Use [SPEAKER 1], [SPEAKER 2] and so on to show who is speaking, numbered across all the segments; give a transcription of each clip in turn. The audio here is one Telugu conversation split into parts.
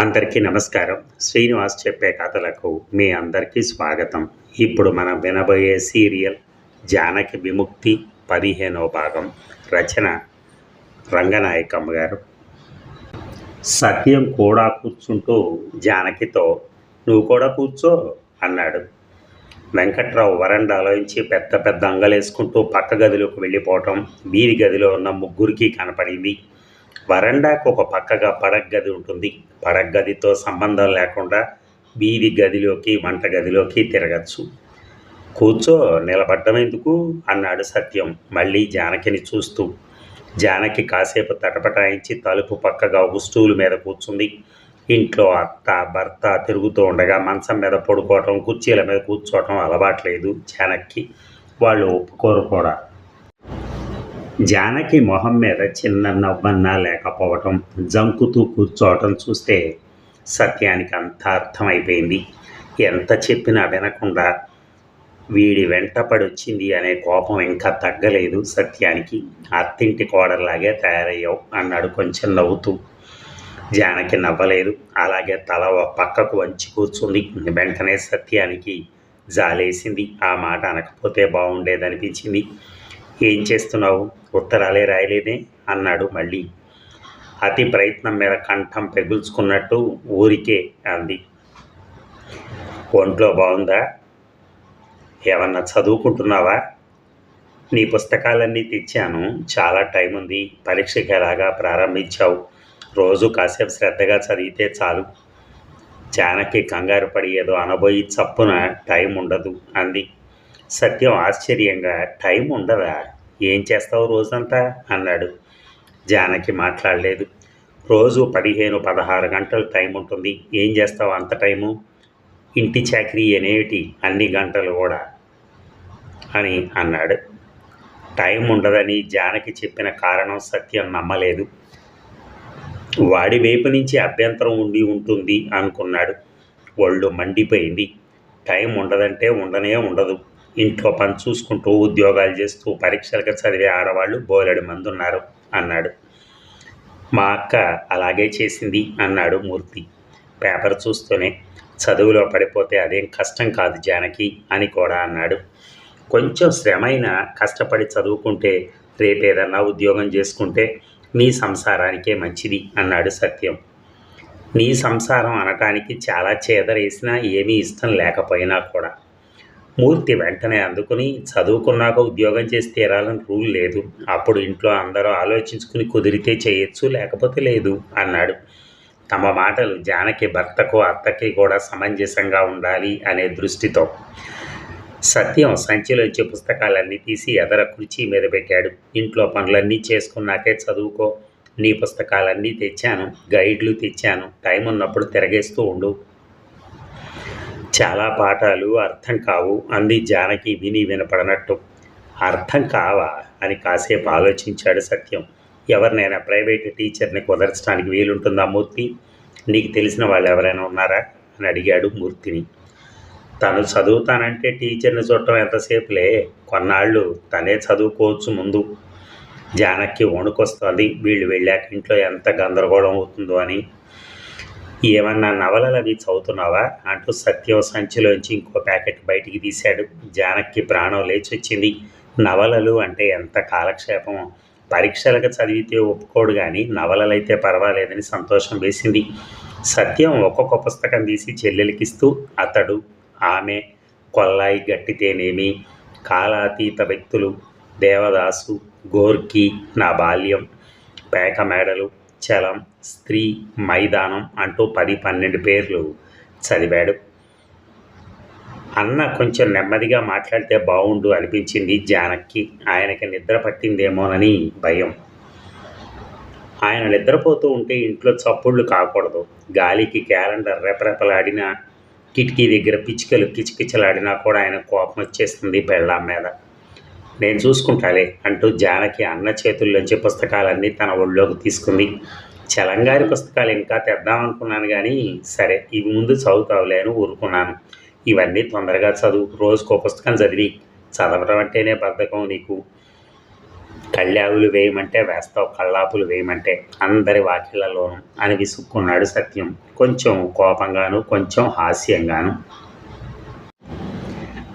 [SPEAKER 1] అందరికీ నమస్కారం. శ్రీనివాస్ చెప్పే కథలకు మీ అందరికీ స్వాగతం. ఇప్పుడు మనం వినబోయే సీరియల్ జానకి విముక్తి పదిహేనో భాగం. రచన రంగనాయకమ్మ గారు. సత్యం కూడా కూర్చుంటూ జానకితో నువ్వు కూడా కూర్చో అన్నాడు. వెంకట్రావు వరండాలోంచి పెద్ద పెద్ద అంగలేసుకుంటూ పక్క గదిలోకి వెళ్ళిపోవటం వీరి గదిలో ఉన్న ముగ్గురికి కనపడింది. వరండాకు ఒక పక్కగా పడగ గది ఉంటుంది. పడగ గదితో సంబంధం లేకుండా వీధి గదిలోకి వంట గదిలోకి తిరగచ్చు. కూర్చో నిలబడ్డం ఎందుకు అన్నాడు సత్యం. మళ్ళీ జానకిని చూస్తూ. జానకి కాసేపు తటపటాయించి తలుపు పక్కగా వస్తువుల మీద కూర్చుంది. ఇంట్లో అత్త భర్త తిరుగుతూ ఉండగా మంచం మీద పడుకోవటం కుర్చీల మీద కూర్చోవటం అలవాట్లేదు జానక్కి. వాళ్ళు ఒప్పుకోరు కూడా. జానకి మొహం మీద చిన్న నవ్వన్నా లేకపోవటం జంకుతూ కూర్చోవటం చూస్తే సత్యానికి అంత అర్థమైపోయింది. ఎంత చెప్పినా వినకుండా వీడి వెంట పడొచ్చింది అనే కోపం ఇంకా తగ్గలేదు. సత్యానికి అత్తింటి కోడలాగే తయారయ్యావు అన్నాడు కొంచెం నవ్వుతూ. జానకి నవ్వలేదు. అలాగే తల పక్కకు వంచి కూర్చుంది. వెంటనే సత్యానికి జాలేసింది. ఆ మాట అనకపోతే బాగుండేదనిపించింది. ఏం చేస్తున్నావు? ఉత్తరాలే రాయలేదే అన్నాడు మళ్ళీ. అతి ప్రయత్నం మీద కంఠం పెగుల్చుకున్నట్టు ఊరికే అంది. ఒంట్లో బాగుందా? ఏమన్నా చదువుకుంటున్నావా? నీ పుస్తకాలన్నీ తెచ్చాను. చాలా టైం ఉంది. పరీక్షకి ఎలాగా ప్రారంభించావు? రోజు కాసేపు శ్రద్ధగా చదివితే చాలు. జానకి కంగారు పడి ఏదో అనబోయి చప్పున టైం ఉండదు అంది. సత్యం ఆశ్చర్యంగా టైం ఉండదా? ఏం చేస్తావు రోజంతా? అన్నాడు. జానకి మాట్లాడలేదు. రోజు పదిహేను పదహారు గంటలు టైం ఉంటుంది. ఏం చేస్తావు అంత టైము? ఇంటి చాకరీ అనేటి అన్ని గంటలు కూడా అని అన్నాడు. టైం ఉండదని జానకి చెప్పిన కారణం సత్యం నమ్మలేదు. వాడి వైపు నుంచి అభ్యంతరం ఉండి ఉంటుంది అనుకున్నాడు. ఒళ్ళు మండిపోయింది. టైం ఉండదంటే ఉండనే ఉండదు. ఇంట్లో పని చూసుకుంటూ ఉద్యోగాలు చేస్తూ పరీక్షలకు చదివే ఆడవాళ్ళు బోలెడు మంది ఉన్నారు అన్నాడు. మా అక్క అలాగే చేసింది అన్నాడు మూర్తి. పేపర్ చూస్తూనే చదువులో పడిపోతే అదేం కష్టం కాదు జానకి అని కూడా అన్నాడు. కొంచెం శ్రమైన కష్టపడి చదువుకుంటే రేపేదన్నా ఉద్యోగం చేసుకుంటే నీ సంసారానికే మంచిది అన్నాడు సత్యం. నీ సంసారం అనటానికి చాలా చేదరేసినా ఏమీ ఇష్టం లేకపోయినా కూడా. మూర్తి వెంటనే అందుకుని చదువుకున్నాక ఉద్యోగం చేసి తీరాలని రూల్ లేదు. అప్పుడు ఇంట్లో అందరూ ఆలోచించుకుని కుదిరితే చేయొచ్చు లేకపోతే లేదు అన్నాడు. తమ మాటలు జానకి భర్తకు అత్తకి కూడా సమంజసంగా ఉండాలి అనే దృష్టితో. సత్యం సంచిలోంచి పుస్తకాలన్నీ తీసి ఎదర కుర్చీ మీద పెట్టాడు. ఇంట్లో పనులన్నీ చేసుకున్నాకే చదువుకో నీ పుస్తకాలన్నీ తెచ్చాను గైడ్లు తెచ్చాను టైం ఉన్నప్పుడు తిరగేస్తూ ఉండు చాలా పాఠాలు అర్థం కావు. అంది జానకి విని వినపడనట్టు. అర్థం కావా? అని కాసేపు ఆలోచించాడు సత్యం. ఎవరినైనా ప్రైవేట్ టీచర్ని కుదర్చడానికి వీలుంటుందా మూర్తి? నీకు తెలిసిన వాళ్ళు ఎవరైనా ఉన్నారా? అని అడిగాడు మూర్తిని. తను చదువుతానంటే టీచర్ని చూడటం ఎంతసేపులే? కొన్నాళ్ళు తనే చదువుకోవచ్చు ముందు. జానకి వణుకొస్తోంది. వీళ్ళు వెళ్ళాక ఇంట్లో ఎంత గందరగోళం అవుతుందో అని ఏమన్నా నవలలు అవి చదువుతున్నావా? అంటూ సత్యం సంచిలోంచి ఇంకో ప్యాకెట్ బయటికి తీశాడు. జానక్కి ప్రాణం లేచొచ్చింది. నవలలు అంటే ఎంత కాలక్షేపం? పరీక్షలకు చదివితే ఒప్పుకోడు కానీ నవలలైతే పర్వాలేదని సంతోషం వేసింది. సత్యం ఒక్కొక్క పుస్తకం తీసి చెల్లెలికిస్తూ అతడు ఆమె కొల్లాయి గట్టితేనేమి? కాలాతీత వ్యక్తులు దేవదాసు గోర్కి నా బాల్యం పేక మేడలు చలం స్త్రీ మైదానం అంటూ పది పన్నెండు పేర్లు చదివాడు. అన్న కొంచెం నెమ్మదిగా మాట్లాడితే బాగుండు అనిపించింది జానక్కి ఆయనకి నిద్ర పట్టిందేమోనని భయం. ఆయన నిద్రపోతూ ఉంటే ఇంట్లో చప్పుళ్ళు కాకూడదు. గాలికి క్యాలెండర్ రెపరెపలాడినా కిటికీ దగ్గర పిచ్చుకలు కిచకిచలాడినా కూడా ఆయన కోపం వచ్చేస్తుంది పెళ్ళాం మీద. నేను చూసుకుంటాలే అంటూ జానకి అన్న చేతుల్లోంచి పుస్తకాలన్నీ తన ఒళ్ళోకి తీసుకుంది. చలంగారి పుస్తకాలు ఇంకా తెద్దామనుకున్నాను కానీ సరే ఇవి ముందు చదువుతావులే అని ఊరుకున్నాను. ఇవన్నీ తొందరగా చదువు రోజుకో పుస్తకం చదివి. చదవడం అంటేనే బద్ధకం నీకు. కళ్ళావులు వేయమంటే వేస్తావు కళ్ళాపులు వేయమంటే అందరి వాకిళ్ళలోనూ అని విసుక్కున్నాడు సత్యం. కొంచెం కోపంగాను కొంచెం హాస్యంగాను.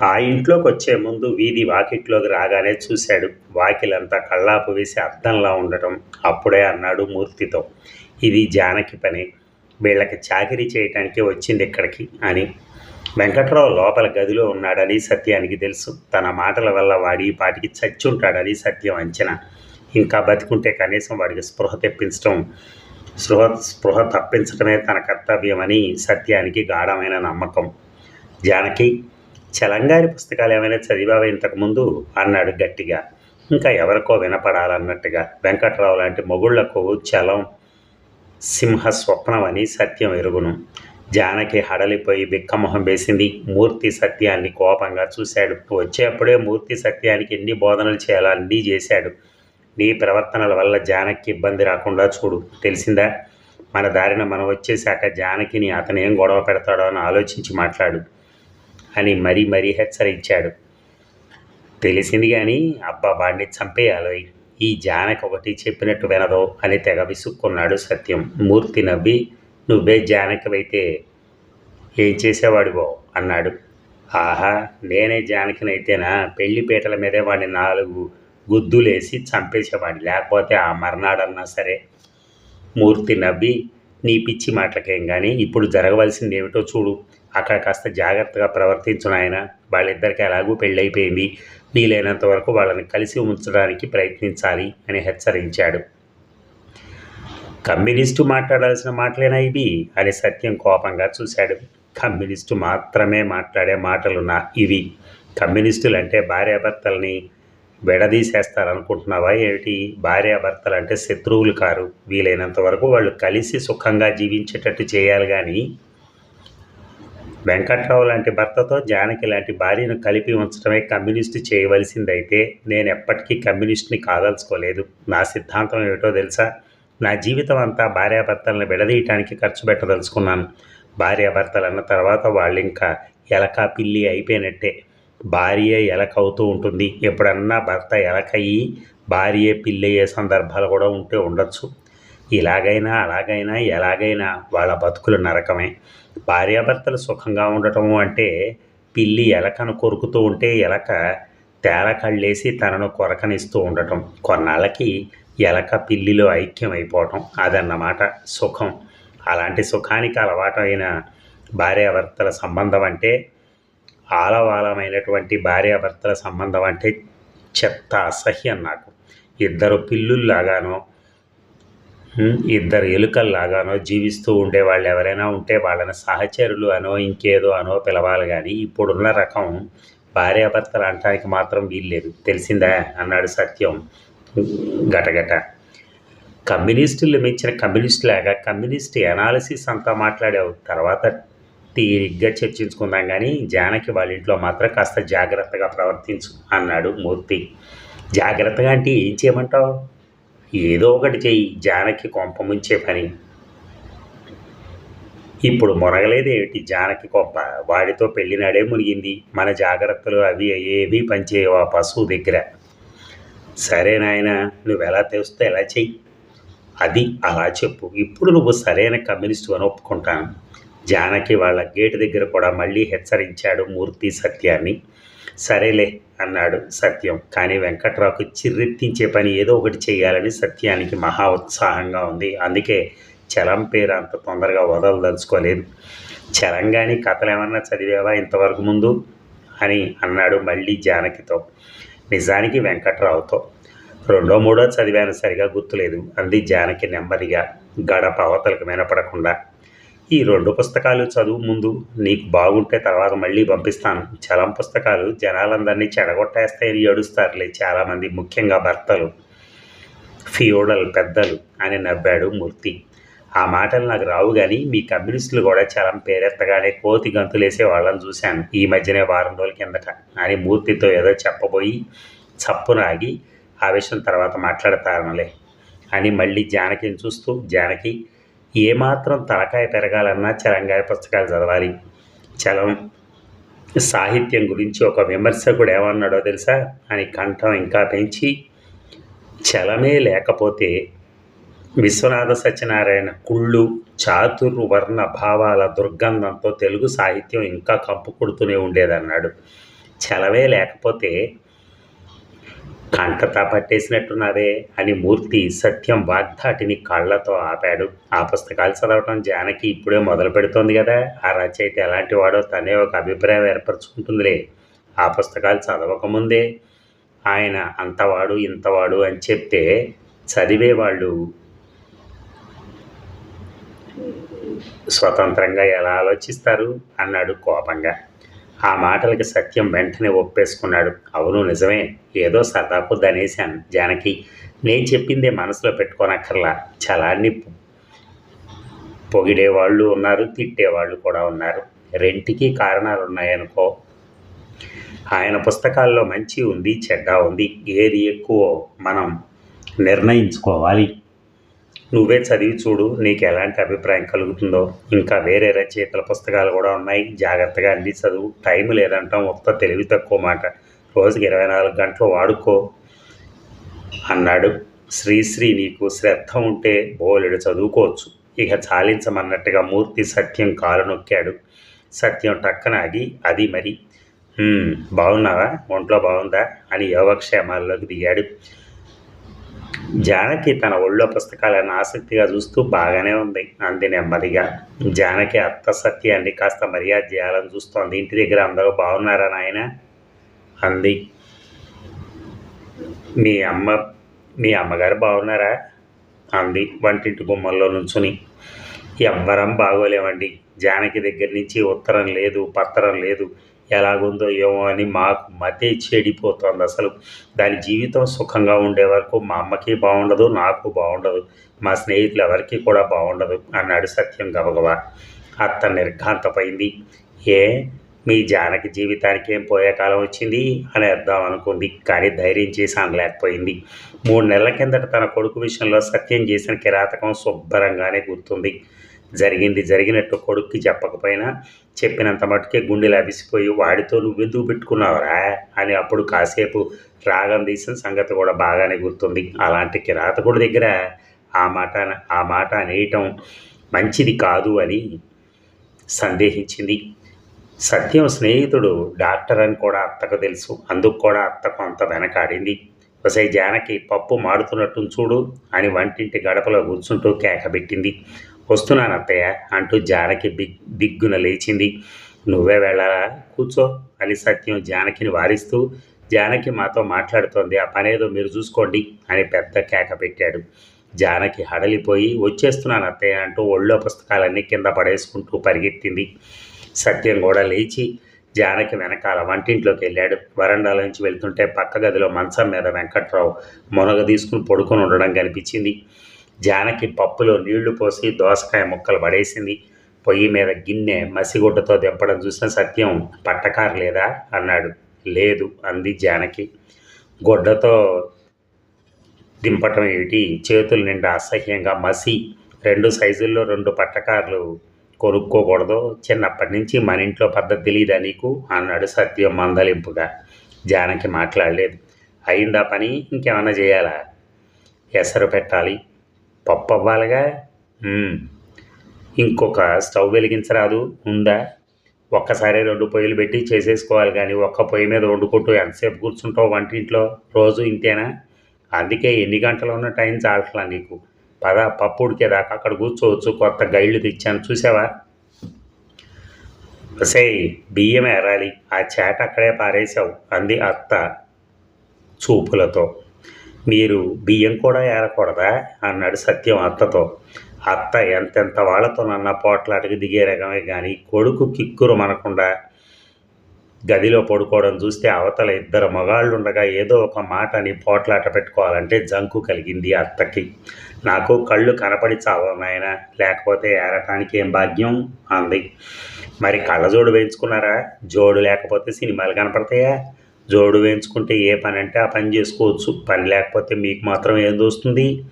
[SPEAKER 1] ఆ ఇంట్లోకి వచ్చే ముందు వీధి వాకిట్లోకి రాగానే చూశాడు. వాకిలంతా కళ్ళాపు వేసి అద్దంలా ఉండటం. అప్పుడే అన్నాడు మూర్తితో ఇది జానకి పని. వీళ్ళకి చాకరీ చేయటానికి వచ్చింది ఇక్కడికి అని. వెంకట్రావు లోపల గదిలో ఉన్నాడని సత్యానికి తెలుసు. తన మాటల వల్ల వాడి పాటికి చచ్చుంటాడని సత్యం అంచనా. ఇంకా బతికుంటే కనీసం వాడికి స్పృహ తెప్పించడం స్పృహ స్పృహ తప్పించడమే తన కర్తవ్యమని సత్యానికి గాఢమైన నమ్మకం. జానకి చలంగారి పుస్తకాలు ఏమైనా చదివావా? ఇంతకుముందు అన్నాడు గట్టిగా. ఇంకా ఎవరికో వినపడాలన్నట్టుగా. వెంకట్రావు లాంటి మొగుళ్ళకు చలం సింహ స్వప్నం అని సత్యం ఎరుగును. జానకి హడలిపోయి బిక్కమొహం వేసింది. మూర్తి సత్యాన్ని కోపంగా చూశాడు. వచ్చేప్పుడే మూర్తి సత్యానికి ఎన్ని బోధనలు చేయాలో అన్నీ చేశాడు. నీ ప్రవర్తనల వల్ల జానకి ఇబ్బంది రాకుండా చూడు. తెలిసిందా? మన దారిన మనం వచ్చేశాక జానకిని అతను ఏం గొడవ పెడతాడో అని ఆలోచించి మాట్లాడు. అని మరీ మరీ హెచ్చరించాడు. తెలిసింది కానీ అబ్బా వాడిని చంపేయాలి ఈ జానకి ఒకటి చెప్పినట్టు వినదో అని తెగ విసుక్కున్నాడు సత్యం. మూర్తి నవ్వి నువ్వే జానకవైతే ఏం చేసేవాడివో? అన్నాడు. ఆహా నేనే జానకినైతేనా? పెళ్ళి పీటల మీదే వాడిని నాలుగు గుద్దులేసి చంపేసేవాడిని లేకపోతే ఆ మర్నాడన్నా సరే. మూర్తి నవ్వి నీ పిచ్చి మాటలకేం కానీ ఇప్పుడు జరగవలసింది ఏమిటో చూడు. అక్కడ కాస్త జాగ్రత్తగా ప్రవర్తించు నాయన. వాళ్ళిద్దరికి ఎలాగూ పెళ్ళైపోయింది. వీలైనంత వరకు వాళ్ళని కలిసి ఉంచడానికి ప్రయత్నించాలి అని హెచ్చరించాడు. కమ్యూనిస్టు మాట్లాడాల్సిన మాటలేనా ఇవి? అని సత్యం కోపంగా చూశాడు. కమ్యూనిస్టు మాత్రమే మాట్లాడే మాటలు నా ఇవి. కమ్యూనిస్టులు అంటే భార్యాభర్తల్ని విడదీసేస్తారనుకుంటున్నావా ఏమిటి? భార్యాభర్తలు అంటే శత్రువులు కారు. వీలైనంత వరకు వాళ్ళు కలిసి సుఖంగా జీవించేటట్టు చేయాలి కానీ వెంకట్రావు లాంటి భర్తతో జానకి లాంటి భార్యను కలిపి ఉంచడమే కమ్యూనిస్టు చేయవలసిందైతే నేను ఎప్పటికీ కమ్యూనిస్ట్ని కాదలుచుకోలేదు. నా సిద్ధాంతం ఏమిటో తెలుసా? నా జీవితం అంతా భార్యాభర్తలను విడదీయటానికి ఖర్చు పెట్టదలుచుకున్నాను. భార్యాభర్తలు అన్న తర్వాత వాళ్ళు ఇంకా ఎలక పిల్లి అయిపోయినట్టే. భార్య ఎలక అవుతూ ఉంటుంది. ఎప్పుడన్నా భర్త ఎలకయ్యి భార్య పిల్లయ్యే సందర్భాలు కూడా ఉంటే ఉండొచ్చు. ఇలాగైనా అలాగైనా ఎలాగైనా వాళ్ళ బతుకులు నరకమే. భార్యాభర్తలు సుఖంగా ఉండటం అంటే పిల్లి ఎలకను కొరుకుతూ ఉంటే ఎలక తేలకళ్ళేసి తనను కొరకనిస్తూ ఉండటం. కొన్నాళ్ళకి ఎలక పిల్లిలో ఐక్యం అయిపోవటం అదన్నమాట సుఖం. అలాంటి సుఖానికి అలవాటైన భార్యాభర్తల సంబంధం అంటే ఆలవాలమైనటువంటి భార్యాభర్తల సంబంధం అంటే చెత్త అసహ్యం నాకు. ఇద్దరు పిల్లుల్లాగానో ఇద్దరు ఎలుకల్లాగానో జీవిస్తూ ఉండే వాళ్ళు ఎవరైనా ఉంటే వాళ్ళని సహచరులు అనో ఇంకేదో అనో పిలవాలి కానీ ఇప్పుడున్న రకం భార్యాభర్తలు అనటానికి మాత్రం వీల్లేదు. తెలిసిందా? అన్నాడు సత్యం గటగట. కమ్యూనిస్టులు మించిన కమ్యూనిస్ట్ లాగా కమ్యూనిస్ట్ ఎనాలిసిస్ అంతా మాట్లాడావు. తర్వాత తీరిగ్గా చర్చించుకుందాం కానీ జానకి వాళ్ళ ఇంట్లో మాత్రం కాస్త జాగ్రత్తగా ప్రవర్తించు అన్నాడు మూర్తి. జాగ్రత్తగా అంటే ఏం చేయమంటావు? ఏదో ఒకటి చెయ్యి. జానకి కొంపముంచే పని. ఇప్పుడు మునగలేదు జానకి కొంప. వాడితో పెళ్ళినాడే మునిగింది. మన జాగ్రత్తలు అవి ఏవి పనిచేయవు ఆ పశువు దగ్గర. సరే నాయన నువ్వు ఎలా తెలుస్తే ఎలా చెయ్యి. అది అలా చెప్పు. ఇప్పుడు నువ్వు సరైన కమ్యూనిస్టు అని ఒప్పుకుంటాను. జానకి వాళ్ళ గేటు దగ్గర కూడా మళ్ళీ హెచ్చరించాడు మూర్తి సత్యాన్ని. సరేలే అన్నాడు సత్యం. కానీ వెంకట్రావుకు చిర్రెత్తించే పని ఏదో ఒకటి చేయాలని సత్యానికి మహా ఉత్సాహంగా ఉంది. అందుకే చలం పేరు అంత తొందరగా వదలదలుచుకోలేదు. చలంగాని కథలు ఏమన్నా చదివేవా ఇంతవరకు ముందు? అని అన్నాడు మళ్ళీ జానకితో. నిజానికి వెంకట్రావుతో. రెండో మూడో చదివాను సరిగా గుర్తులేదు. అంది జానకి నెమ్మదిగా. గడప అవతలకు వినపడకుండా. ఈ రెండు పుస్తకాలు చదువు ముందు నీకు బాగుంటే తర్వాత మళ్ళీ పంపిస్తాను. చలం పుస్తకాలు జనాలందరినీ చెడగొట్టేస్తాయని ఏడుస్తారులే చాలామంది ముఖ్యంగా భర్తలు. ఫియోడల్ పెద్దలు అని నవ్వాడు మూర్తి. ఆ మాటలు నాకు రావు కానీ మీ కమ్యూనిస్టులు కూడా చలం పేరెత్తగానే కోతి గంతులేసే వాళ్ళని చూశాను. ఈ మధ్యనే వారం రోజుల కిందట అని మూర్తితో ఏదో చెప్పబోయి చప్పున ఆగి ఆ విషయం తర్వాత మాట్లాడతానులే అని మళ్ళీ జానకిని చూస్తూ జానకి ఏమాత్రం తలకాయ పెరగాలన్నా చలంగాయ పుస్తకాలు చదవాలి. చలం. సాహిత్యం గురించి ఒక విమర్శకుడు ఏమన్నాడో తెలుసా? అని కంఠం ఇంకా పెంచి చలమే లేకపోతే విశ్వనాథ సత్యనారాయణ కుళ్ళు చాతుర్వర్ణ భావాల దుర్గంధంతో తెలుగు సాహిత్యం ఇంకా కంపు కొడుతూనే ఉండేదన్నాడు. చలవే లేకపోతే కంటతా పట్టేసినట్టున్నదే అని మూర్తి సత్యం వాగ్ధాటిని కళ్ళతో ఆపాడు. ఆ పుస్తకాలు చదవటం జానకి ఇప్పుడే మొదలు పెడుతోంది కదా. ఆ రచయిత ఎలాంటి వాడో తనే ఒక అభిప్రాయం ఏర్పరచుకుంటుందిలే. ఆ పుస్తకాలు చదవకముందే ఆయన అంతవాడు ఇంతవాడు అని చెప్తే చదివే వాళ్ళు స్వతంత్రంగా ఎలా ఆలోచిస్తారు? అన్నాడు కోపంగా. ఆ మాటలకి సత్యం వెంటనే ఒప్పేసుకున్నాడు. అవును నిజమే. ఏదో సరదాకు దనేశాను జానకి. నేను చెప్పిందే మనసులో పెట్టుకోనక్కర్లా. చలాన్ని పొగిడేవాళ్ళు ఉన్నారు తిట్టేవాళ్ళు కూడా ఉన్నారు. రెంటికి కారణాలు ఉన్నాయనుకో ఆయన పుస్తకాల్లో మంచి ఉంది చెడ్డ ఉంది. ఏది ఎక్కువ మనం నిర్ణయించుకోవాలి. నువ్వే చదివి చూడు నీకు ఎలాంటి అభిప్రాయం కలుగుతుందో. ఇంకా వేరే రచయితల పుస్తకాలు కూడా ఉన్నాయి. జాగ్రత్తగా అన్ని చదువు. టైం లేదంటాం. మొత్తం తెలివి తక్కువ మాట. రోజుకి ఇరవై నాలుగు గంటలు వాడుకో. అన్నాడు. శ్రీశ్రీ నీకు శ్రద్ధ ఉంటే బోలెడు చదువుకోవచ్చు. ఇక చాలించమన్నట్టుగా మూర్తి సత్యం కాలు నొక్కాడు. సత్యం టక్కన ఆగి అది మరి. బాగున్నావా? ఒంట్లో బాగుందా? అని యోగక్షేమాల్లోకి దిగాడు. జానకి తన ఒళ్ళో పుస్తకాలను ఆసక్తిగా చూస్తూ బాగానే ఉంది. అంది నెమ్మదిగా. జానకి అత్త సత్యాన్ని కాస్త మర్యాద చేయాలని చూస్తోంది. ఇంటి దగ్గర అందరూ బాగున్నారా నాయన? అంది. మీ అమ్మ మీ అమ్మగారు బాగున్నారా? అంది వంటింటి గుమ్మల్లో నుంచుని. ఎవ్వరం బాగోలేమండి. జానకి దగ్గర నుంచి ఉత్తరం లేదు పత్రం లేదు. ఎలాగుందో ఏమో అని మాకు మతే చెడిపోతుంది అసలు. దాని జీవితం సుఖంగా ఉండే వరకు మా అమ్మకి బాగుండదు నాకు బాగుండదు మా స్నేహితులు ఎవరికి కూడా బాగుండదు అన్నాడు సత్యం గబగబా. అత్త నిర్ఘాంతపోయింది ఏ? మీ జానకి జీవితానికి ఏం పోయే కాలం వచ్చింది? అని అర్థం అనుకుంది. కానీ ధైర్యం చేసి అనలేకపోయింది. మూడు నెలల కిందట తన కొడుకు విషయంలో సత్యం చేసిన కిరాతకం శుభ్రంగానే గుర్తుంది. జరిగింది. జరిగినట్టు కొడుక్కి చెప్పకపోయినా చెప్పినంత మటుకే గుండెలు అవిసిపోయి వాడితో నువ్వెందుకు పెట్టుకున్నావురా అని అప్పుడు కాసేపు రాగం తీసిన సంగతి కూడా బాగానే గుర్తుంది. అలాంటి కిరాతకుడి దగ్గర ఆ మాట ఆ మాట అనేయటం మంచిది కాదు అని సందేహించింది. సత్యం స్నేహితుడు డాక్టర్ అని కూడా అత్తకు తెలుసు. అందుకు కూడా అత్త కొంత వెనకాడింది. ఒకసై జానకి పప్పు మాడుతున్నట్టు చూడు అని వంటింటి గడపలో కూర్చుంటూ కేకబెట్టింది వస్తున్నాను అత్తయ్య అంటూ జానకి బిగ్ దిగ్గున లేచింది. నువ్వే వెళ్ళాలా? కూర్చో అని సత్యం జానకిని వారిస్తూ జానకి మాతో మాట్లాడుతోంది ఆ పనేదో మీరు చూసుకోండి అని పెద్ద కేక పెట్టాడు. జానకి హడలిపోయి వచ్చేస్తున్నాను అత్తయ్య అంటూ ఒళ్ళో పుస్తకాలన్నీ కింద పడేసుకుంటూ పరిగెత్తింది. సత్యం కూడా లేచి జానకి వెనకాల వంటింట్లోకి వెళ్ళాడు. వరండాల నుంచి వెళ్తుంటే పక్క గదిలో మంచం మీద వెంకట్రావు మునగ తీసుకుని పడుకొని ఉండడం కనిపించింది. జానకి పప్పులో నీళ్ళు పోసి దోసకాయ ముక్కలు పడేసింది. పొయ్యి మీద గిన్నె మసిగుడ్డతో దింపడం చూసిన సత్యం పట్టకారు లేదా? అన్నాడు. లేదు అంది జానకి. గుడ్డతో దింపటం ఏమిటి? చేతుల నిండా అసహ్యంగా మసి రెండు సైజుల్లో రెండు పట్టకార్లు కొనుక్కోకూడదు. చిన్నప్పటి నుంచి మన ఇంట్లో పద్ధతి తెలియదా నీకు? అన్నాడు సత్యం మందలింపుగా. జానకి మాట్లాడలేదు. అయిందా పని? ఇంకేమన్నా చేయాలా? ఎసరు పెట్టాలి. పప్పు అవ్వాలిగా? ఇంకొక స్టవ్ వెలిగించరాదు ఉందా? ఒక్కసారి రెండు పొయ్యిలు పెట్టి చేసేసుకోవాలి కానీ ఒక్క పొయ్యి మీద వండుకుంటూ ఎంతసేపు కూర్చుంటావు వంటింట్లో? రోజు ఇంతేనా? అందుకే ఎన్ని గంటలు ఉన్న టైం చాలట్లా నీకు? పద పప్పు ఉడికేదాకా అక్కడ కూర్చోవచ్చు కొత్త గైళ్ళు తెచ్చాను చూసావా? సే బియ్యం ఎరాలి ఆ చేట అక్కడే పారేశావు అంది అత్త చూపులతో. మీరు బియ్యం కూడా ఏరకూడదా? అన్నాడు సత్యం అత్తతో. అత్త ఎంతెంత వాళ్ళతోనన్నా పోట్లాటకి దిగే రకమే కానీ కొడుకు కిక్కురు మనకుండా గదిలో పడుకోవడం చూస్తే అవతల ఇద్దరు మగాళ్ళుండగా ఏదో ఒక మాట అని పోట్లాట పెట్టుకోవాలంటే జంకు కలిగింది అత్తకి. నాకు కళ్ళు కనపడి చావవు నాయన లేకపోతే ఏరటానికి ఏం భాగ్యం? అంది. మరి కళ్ళజోడు వేయించుకున్నారా? జోడు లేకపోతే సినిమాలు కనపడతాయా? జోడు వేయించుకుంటే ఏ పని అంటే ఆ పని చేసుకోవచ్చు. పని లేకపోతే మీకు మాత్రం ఏం దోస్తుంది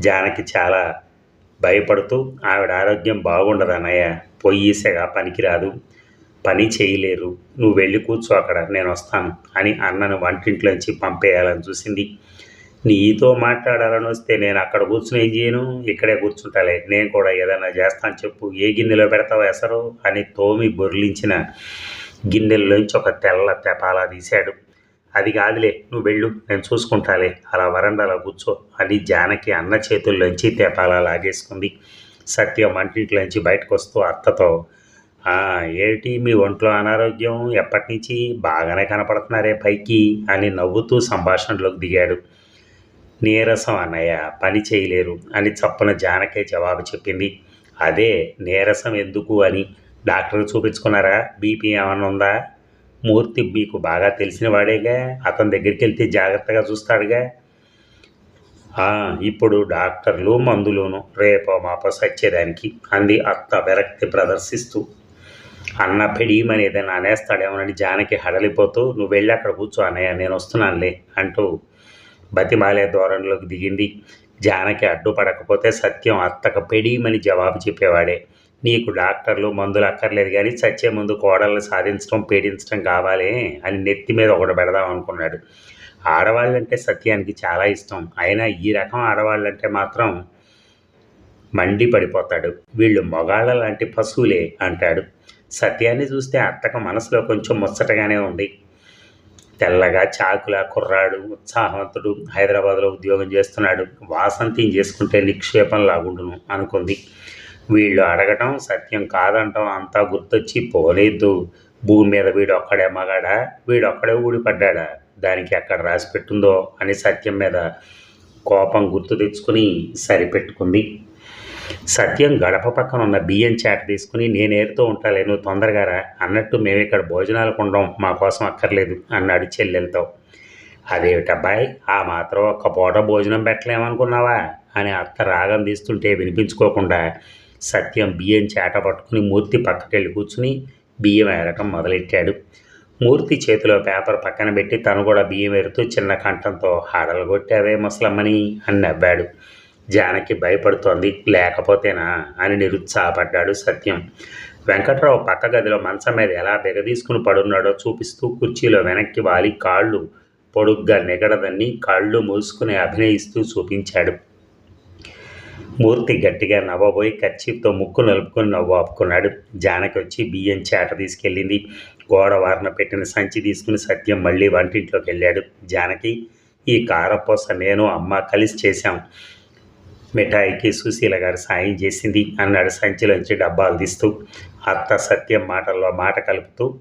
[SPEAKER 1] జానకి చాలా భయపడుతూ ఆవిడ ఆరోగ్యం బాగుండదు అన్నయ్య. పొయ్యిసగా పనికిరాదు. పని చేయలేరు. నువ్వు వెళ్ళి కూర్చో అక్కడ. నేను వస్తాను అని అన్నను వంటింట్లోంచి పంపేయాలని చూసింది. నీతో మాట్లాడాలని వస్తే నేను అక్కడ కూర్చుని ఏం చేయను? ఇక్కడే కూర్చుంటాలే. నేను కూడా ఏదైనా చేస్తాను చెప్పు. ఏ గిన్నెలో పెడతావు ఎసరు అని తోమి బొర్లించిన గిన్నెల్లోంచి ఒక తెల్ల తెపాలా తీశాడు. అది కాదులే నువ్వు వెళ్ళు నేను చూసుకుంటాలే. అలా వరండాలో కూర్చో అని జానకి అన్న చేతుల్లోంచి తెపాలా లాగేసుకుంది. సత్యం వంటింట్లోంచి బయటకు వస్తూ అత్తతో "ఆ, ఏమిటి మీ ఒంట్లో అనారోగ్యం? ఎప్పటి నుంచి బాగానే కనపడుతున్నారే పైకి? అని నవ్వుతూ సంభాషణలోకి దిగాడు. నీరసం అన్నయ్య పని చేయలేరు అని చప్పున జానకే జవాబు చెప్పింది. అదే నీరసం ఎందుకు? అని డాక్టర్ చూపించుకున్నారా? బీపీ ఏమన్నా ఉందా? మూర్తి మీకు బాగా తెలిసిన వాడేగా? అతని దగ్గరికి వెళ్తే జాగ్రత్తగా చూస్తాడుగా? ఇప్పుడు డాక్టర్లు మందులును రేపో మాపో సచ్చేదానికి అంది అత్త విరక్తి ప్రదర్శిస్తూ. అన్న పెడియమని ఏదైనా అనేస్తాడేమోనని జానకి హడలిపోతూ నువ్వు వెళ్ళి అక్కడ కూర్చో అన్నయ్య నేను వస్తున్నానులే అంటూ బతిమాలే ధోరణిలోకి దిగింది. జానకి అడ్డుపడకపోతే సత్యం అత్తకు పెడియమని జవాబు చెప్పేవాడే. నీకు డాక్టర్లు మందులు అక్కర్లేదు కానీ చచ్చే ముందు కోడల్ని సాధించడం పీడించడం కావాలి అని నెత్తి మీద ఒకటి పెడదాం అనుకున్నాడు. ఆడవాళ్ళంటే సత్యానికి చాలా ఇష్టం. అయినా ఈ రకం ఆడవాళ్ళంటే మాత్రం మండి పడిపోతాడు. వీళ్ళు మొగాళ్ళ లాంటి పశువులే అంటాడు. సత్యాన్ని చూస్తే అత్తకు మనసులో కొంచెం ముచ్చటగానే ఉంది. తెల్లగా చాకులా కుర్రాడు ఉత్సాహవంతుడు హైదరాబాద్లో ఉద్యోగం చేస్తున్నాడు. వాసంతి చేసుకుంటే నిక్షేపం లాగుండును అనుకుంది. వీళ్ళు అడగటం సత్యం కాదంటాం. అంతా గుర్తొచ్చి పోలేదు భూమి మీద వీడు ఒక్కడే మగాడా? వీడు ఒక్కడే దానికి ఎక్కడ రాసి పెట్టుందో అని సత్యం మీద కోపం గుర్తు తెచ్చుకుని సరిపెట్టుకుంది. సత్యం గడప పక్కన ఉన్న బియ్యం చాట తీసుకుని నేను ఏరుతూ ఉంటాలే నువ్వు తొందరగా రా. అన్నట్టు మేము ఇక్కడ భోజనాలు కొండం మా కోసం అక్కర్లేదు అన్నాడు చెల్లెలతో. అదేమిటబ్బాయి ఆ మాత్రం ఒక్క పూట భోజనం పెట్టలేమనుకున్నావా? అని అత్త రాగం తీస్తుంటే వినిపించుకోకుండా సత్యం బియ్యం చేట పట్టుకుని మూర్తి పక్కకెళ్ళి కూర్చుని బియ్యం ఏరటం మొదలెట్టాడు. మూర్తి చేతిలో పేపర్ పక్కన పెట్టి తను కూడా బియ్యం ఎరుతూ చిన్న కంఠంతో హడలు కొట్టావే ముసలమ్మని అని నవ్వాడు. జానకి భయపడుతోంది. లేకపోతేనా అని నిరుత్సాహపడ్డాడు సత్యం. వెంకట్రావు పక్క గదిలో మంచం మీద ఎలా బెగదీసుకుని పడున్నాడో చూపిస్తూ కుర్చీలో వెనక్కి వాలి కాళ్ళు పొడుగ్గా నిగడదని కాళ్ళు మూసుకుని అభినయిస్తూ చూపించాడు. మూర్తి గట్టిగా నవ్వబోయి కర్చీఫ్తో ముక్కు నలుపుకొని నవ్వు ఆపుకున్నాడు. జానకి వచ్చి బియ్యం చేట తీసుకెళ్ళింది. గోడ వారిన పెట్టిన సంచి తీసుకుని సత్యం మళ్ళీ వంటింట్లోకి వెళ్ళాడు. జానకి ఈ కారపూస నేను అమ్మ కలిసి చేశాం. మిఠాయికి సుశీల గారు సాయం చేసింది అన్నాడు సంచిలోంచి డబ్బాలు తీస్తూ. అత్త సత్యం మాటల్లో మాట కలుపుతూ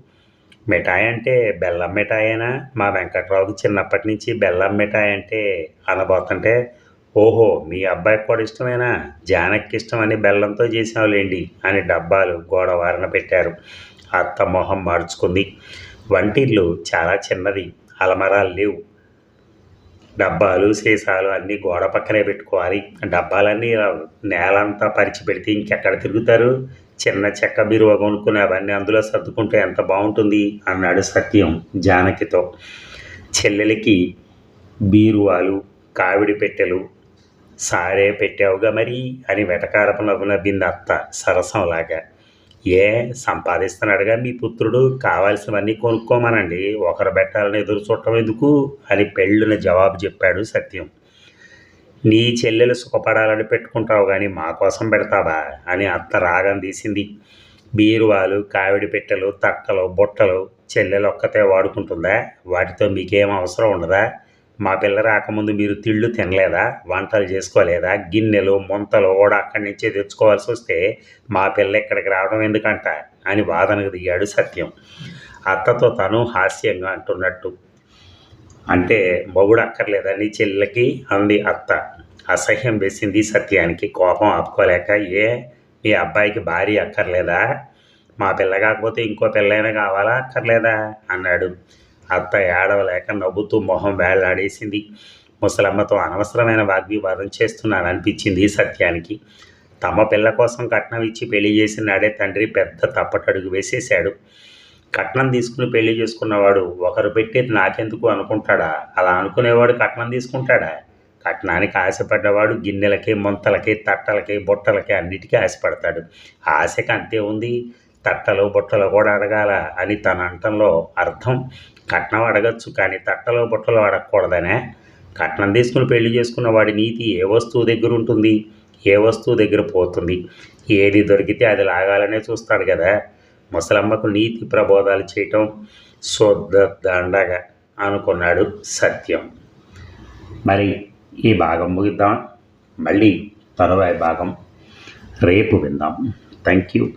[SPEAKER 1] మిఠాయి అంటే బెల్లం మిఠాయేనా? మా వెంకట్రావుకి చిన్నప్పటి నుంచి బెల్లం మిఠాయి అంటే అనబోతుంటే ఓహో మీ అబ్బాయికి కూడా ఇష్టమేనా? జానక్కి ఇష్టమని బెల్లంతో చేసావులేండి అని డబ్బాలు గోడవారన పెట్టారు. అత్త మొహం మార్చుకుంది. వంటిల్లు చాలా చిన్నది అలమరాలు లేవు. డబ్బాలు సీసాలు అన్నీ గోడ పక్కనే పెట్టుకోవాలి. డబ్బాలన్నీ నేలంతా పరిచి పెడితే ఇంకెక్కడ తిరుగుతారు? చిన్న చెక్క బీరువా కొనుక్కుని అవన్నీ అందులో సర్దుకుంటే ఎంత బాగుంటుంది? అన్నాడు సత్యం జానకితో. చెల్లెలికి బీరువాలు కావిడి పెట్టెలు సారే పెట్టావుగా మరి అని వెటకారపు నవ్వు నవ్వింది అత్త సరసంలాగా. ఏ సంపాదిస్తున్నాడుగా మీ పుత్రుడు కావాల్సినవన్నీ కొనుక్కోమనండి ఒకరు పెట్టాలని ఎదురు చూడటం ఎందుకు? అని పెళ్ళున జవాబు చెప్పాడు సత్యం. నీ చెల్లెలు సుఖపడాలని పెట్టుకుంటావు కానీ మా కోసం పెడతావా? అని అత్త రాగం తీసింది. బీరువాలు కావిడి పెట్టెలు తట్టలు బుట్టలు చెల్లెలు ఒక్కతే వాడుకుంటుందా? వాటితో మీకేం అవసరం ఉండదా? మా పిల్ల రాకముందు మీరు తిళ్ళు తినలేదా? వంటలు చేసుకోలేదా? గిన్నెలు ముంతలు కూడా అక్కడి నుంచే తెచ్చుకోవాల్సి వస్తే మా పిల్ల ఇక్కడికి రావడం ఎందుకంట? అని వాదనకు దిగాడు సత్యం. అత్తతో తను హాస్యంగా అంటున్నట్టు. అంటే మొగుడు అక్కర్లేదని చెల్లెకి? అంది అత్త. అసహ్యం వేసింది సత్యానికి. కోపం ఆపుకోలేక ఏ మీ అబ్బాయికి భార్య అక్కర్లేదా? మా పిల్ల కాకపోతే ఇంకో పిల్లైనా కావాలా? అక్కర్లేదా? అన్నాడు. అత్త ఏడవలేక నవ్వుతూ మొహం వేళ్ళాడేసింది ముసలమ్మతో అనవసరమైన వాగ్వివాదం చేస్తున్నాను అనిపించింది సత్యానికి. తమ పిల్ల కోసం కట్నం ఇచ్చి పెళ్ళి చేసిన నాడే తండ్రి పెద్ద తప్పటడుగు వేసేశాడు. కట్నం తీసుకుని పెళ్ళి చేసుకున్నవాడు ఒకరు పెట్టేది నాకెందుకు అనుకుంటాడా? అలా అనుకునేవాడు కట్నం తీసుకుంటాడా? కట్నానికి ఆశపడ్డవాడు గిన్నెలకి ముంతలకి తట్టలకి బుట్టలకి అన్నిటికీ ఆశపడతాడు. ఆశకి అంతే ఉంది. తట్టలు బుట్టలు కూడా అడగాల అని తన అంటంలో అర్థం కట్నం అడగచ్చు కానీ తట్టలు బుట్టలు అడగకూడదనే. కట్నం తీసుకుని పెళ్ళి చేసుకున్న వాడి నీతి ఏ వస్తువు దగ్గర ఉంటుంది? ఏ వస్తువు దగ్గర పోతుంది? ఏది దొరికితే అది లాగాలనే చూస్తాడు కదా. ముసలమ్మకు నీతి ప్రబోధాలు చేయటం శుద్ధ దండగా అనుకున్నాడు సత్యం. మరి ఈ భాగం ముగిద్దాం. మళ్ళీ తరువాయి భాగం రేపు విందాం. Thank you